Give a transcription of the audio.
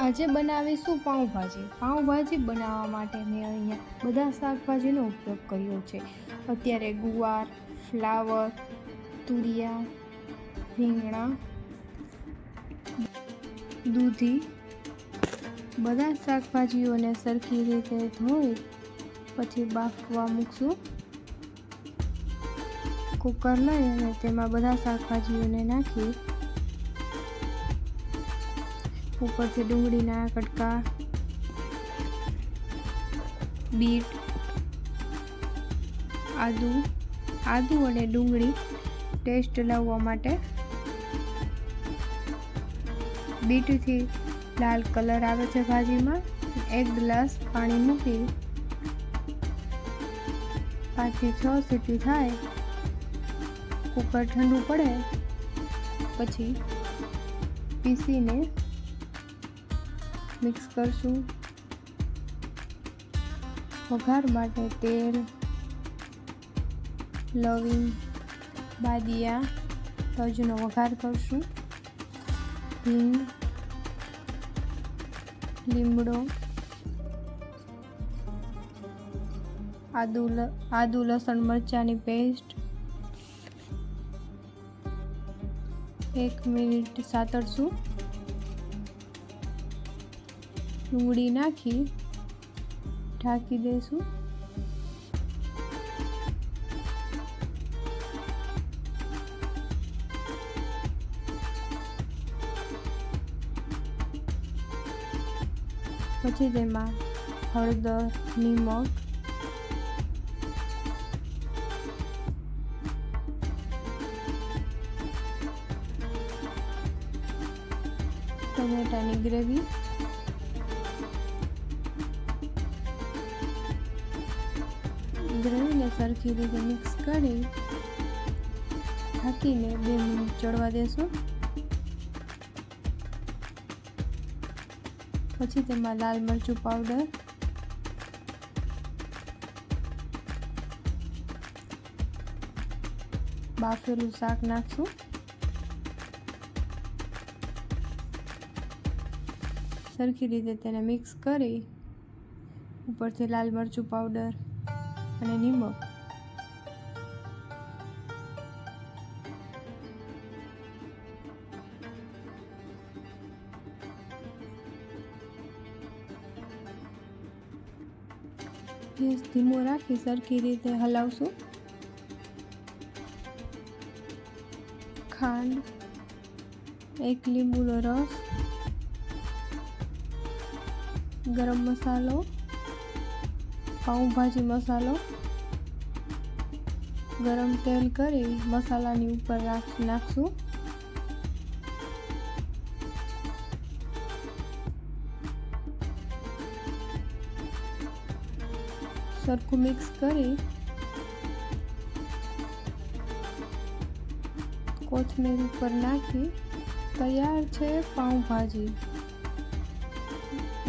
આજે બનાવીશું પાઉંભાજી. પાઉંભાજી બનાવવા માટે મેં અહીંયા બધા શાકભાજીનો ઉપયોગ કર્યો છે. અત્યારે ગુવાર, ફ્લાવર, તુરિયા, રીંગણા, દૂધી બધા શાકભાજીઓને સરખી રીતે ધોઈ પછી બાફવા મૂકશું. કુકર લઈ અને તેમાં બધા શાકભાજીઓને નાખી ઉપરથી ડુંગળીના કટકા, બીટ, આદુ આદુ અને ડુંગળી ટેસ્ટ લાવવા માટે બીટથી લાલ કલર આવે છે ભાજીમાં. એક ગ્લાસ પાણી મૂકી પાંચથી છ સીટી થાય. કુકર ઠંડુ પડે, પછી પીસીને મિક્સ કરશું. વઘાર માટે તેલ, લવિંગ, બાદિયા તજનો વઘાર કરશું. હિંગ, લીમડો, આદુ આદુ, લસણ, મરચાંની પેસ્ટ, એક મિનિટ સાતળશું ડુંગળી નાખી ઢાંકી દઈશું. પછી તેમાં હળદર નિમક ટમેટાની ગ્રેવી ગ્રેવીને સરખી રીતે મિક્સ કરી ઢાંકીને બે મિનિટ ચડવા દેશું. પછી તેમાં લાલ મરચું પાવડર બાફેલું શાક નાખશું. સરખી રીતે તેને મિક્સ કરી ઉપરથી લાલ મરચું પાવડર અને નિમક ગેસ ધીમો રાખી સરખી રીતે હલાવશું. ખાંડ એક લીંબુનો રસ ગરમ મસાલો પાઉંભાજી મસાલો. ગરમ તેલ કરી મસાલાની ઉપર નાખશું. સરખું મિક્સ કરી કોથમીર ઉપર નાખી. તૈયાર છે પાઉંભાજી